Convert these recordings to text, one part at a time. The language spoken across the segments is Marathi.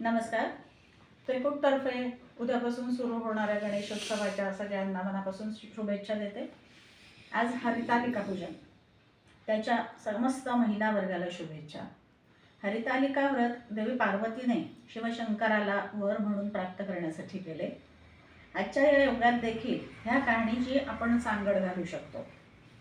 नमस्कार. त्रिकूटतर्फे उद्यापासून सुरू होणाऱ्या गणेशोत्सवाच्या सगळ्यांना मनापासून शुभेच्छा देते. आज हरितालिका पूजन त्याच्या समस्त महिला वर्गाला शुभेच्छा. हरितालिका व्रत देवी पार्वतीने शिवशंकराला वर म्हणून प्राप्त करण्यासाठी केले. आजच्या या योगात देखील ह्या कहाणीची आपण सांगड घालू शकतो.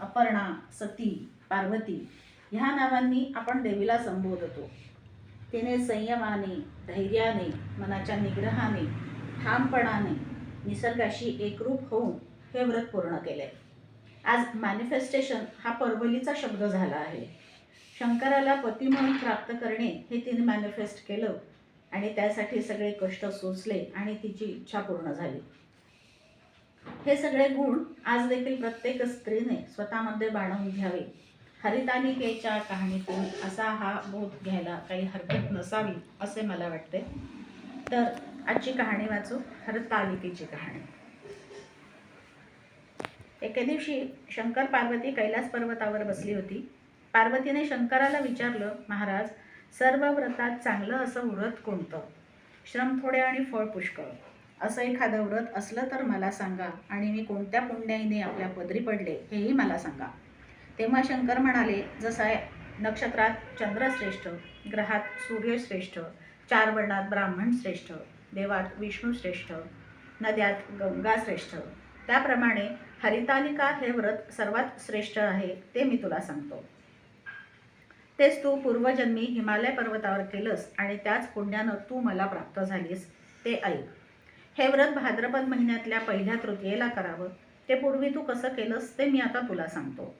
अपर्णा सती पार्वती ह्या नावांनी आपण देवीला संबोधतो. तिने संयमाने धैर्याने मनाच्या निग्रहाने ठामपणाने निसर्गाशी एकरूप होऊन हे व्रत पूर्ण केले. आज मॅनिफेस्टेशन हा परवलीचा शब्द झाला आहे. शंकराला पती म्हणून प्राप्त करणे हे तिने मॅनिफेस्ट केलं आणि त्यासाठी सगळे कष्ट सोसले आणि तिची इच्छा पूर्ण झाली. हे सगळे गुण आज देखील प्रत्येक स्त्रीने स्वतःमध्ये बाणवून घ्यावे. हरितानिकेच्या कहाणीतून असा हा बोध घ्यायला काही हरकत नसावी असे मला वाटते. तर आजची कहाणी वाचू हरतालिकेची कहाणी. एके दिवशी शंकर पार्वती कैलास पर्वतावर बसली होती. पार्वतीने शंकराला विचारलं महाराज सर्व व्रतात चांगलं असं व्रत कोणतं? श्रम थोडे आणि फळ पुष्कळ. असं एखादं व्रत असलं तर मला सांगा आणि मी कोणत्या पुण्याईने आपल्या पदरी पडले हेही मला सांगा. तेव्हा शंकर म्हणाले जसा नक्षत्रात चंद्रश्रेष्ठ ग्रहात सूर्यश्रेष्ठ चार वर्णात ब्राह्मण श्रेष्ठ देवात विष्णू श्रेष्ठ नद्यात गंगा श्रेष्ठ त्याप्रमाणे हरितालिका हे व्रत सर्वात श्रेष्ठ आहे ते मी तुला सांगतो. तेच तू पूर्वजन्मी हिमालय पर्वतावर केलंस आणि त्याच पुण्यानं तू मला प्राप्त झालीस ते ऐक. हे व्रत भाद्रपद महिन्यातल्या पहिल्या तृतीयेला करावं ते पूर्वी तू कसं केलंस ते मी आता तुला सांगतो.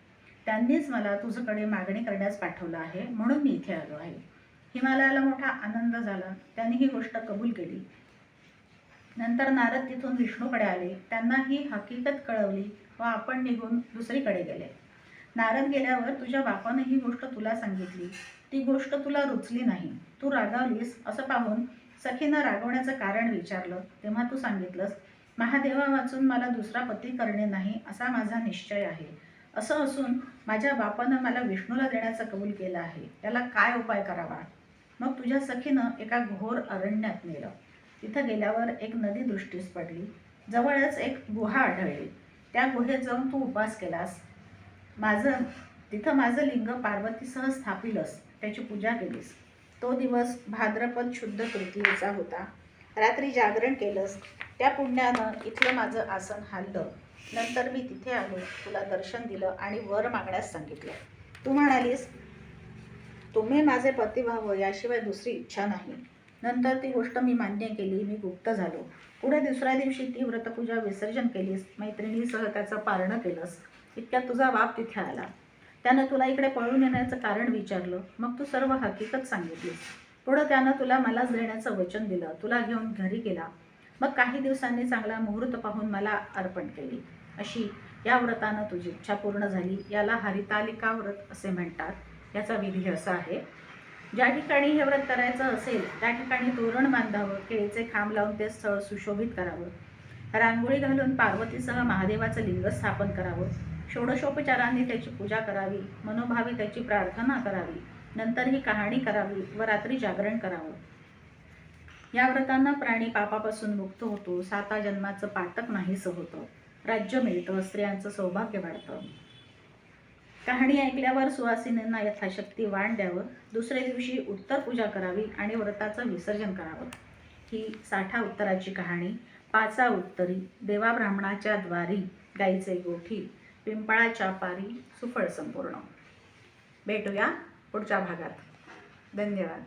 त्यांनीच मला तुझ्याकडे मागणी करण्यास पाठवलं आहे म्हणून मी इथे आलो आहे. हिमालयाला मोठा आनंद झाला. त्यांनी ही गोष्ट कबूल केली. नंतर नारद तिथून विष्णूकडे आले. त्यांना ही हकीकत कळवली व आपण निघून दुसरीकडे गेले. नारद गेल्यावर तुझ्या बापानं ही गोष्ट तुला सांगितली. ती गोष्ट तुला रुचली नाही. तू रागावलीस असं पाहून सखीनं रागवण्याचं कारण विचारलं. तेव्हा तू सांगितलंस महादेवा वाचून मला दुसरा पती करणे नाही असा माझा निश्चय आहे. असं असून माझ्या बापानं मला विष्णूला देण्याचा कबूल केलं आहे. त्याला काय उपाय करावा? मग तुझ्या सखीनं एका घोर अरण्यात नेलं. तिथं गेल्यावर एक नदी दृष्टीस पडली. जवळच एक गुहा आढळली. त्या गुहेत जाऊन तू उपास केलास. माझं तिथं माझं लिंग पार्वतीसह स्थापिलस. त्याची पूजा केलीस. तो दिवस भाद्रपद शुद्ध तृतीयेचा होता. रात्री जागरण केलंस. त्या पुण्यानं इथलं माझं आसन हल्लं नंतर मी तिथे आलो तुला दर्शन दिलं आणि वर मागण्यास सांगितलं. तू म्हणालीस तुम्ही माझे पती व्हावं याशिवाय दुसरी इच्छा नाही. नंतर ती गोष्ट मी मान्य केली मी गुप्त झालो. पुढे दुसऱ्या दिवशी ती व्रतपूजा विसर्जन केलीस मैत्रिणीसह त्याचं पारणं केलंस. इतक्यात तुझा बाप तिथे आला. त्यानं तुला इकडे पळून येण्याचं कारण विचारलं. मग तू सर्व हकीकत सांगितलीस. पुढं त्यानं तुला मलाच देण्याचं वचन दिलं. तुला घेऊन घरी गेला. मग काही दिवसांनी चांगला मुहूर्त पाहून मला अर्पण केली. अशी या व्रतानं तुझी इच्छा पूर्ण झाली. याला हरितालिका व्रत असे म्हणतात. याचा विधी असा आहे. ज्या ठिकाणी हे व्रत करायचं असेल त्या ठिकाणी तोरण बांधावं केळीचे खांब लावून ते स्थळ सुशोभित करावं. रांगोळी घालून पार्वतीसह महादेवाचं लिंग स्थापन करावं. षोडशोपचारांनी त्याची पूजा करावी. मनोभावी त्याची प्रार्थना करावी. नंतर ही कहाणी करावी व रात्री जागरण करावं. या व्रतांना प्राणी पापापासून मुक्त होतो. साता जन्माचं पातक नाहीसं होतं. राज्य मिळतं स्त्रियांचं सौभाग्य वाढतं. कहाणी ऐकल्यावर सुवासिनींना यथाशक्ती वाण द्यावं. दुसऱ्या दिवशी उत्तर पूजा करावी आणि व्रताचं विसर्जन करावं. ही साठा उत्तराची कहाणी. पाचा उत्तरी देवा ब्राह्मणाच्या द्वारी गाईचे गोठी पिंपळाच्या पारी सुफळ संपूर्ण. भेटूया पुढच्या भागात. धन्यवाद.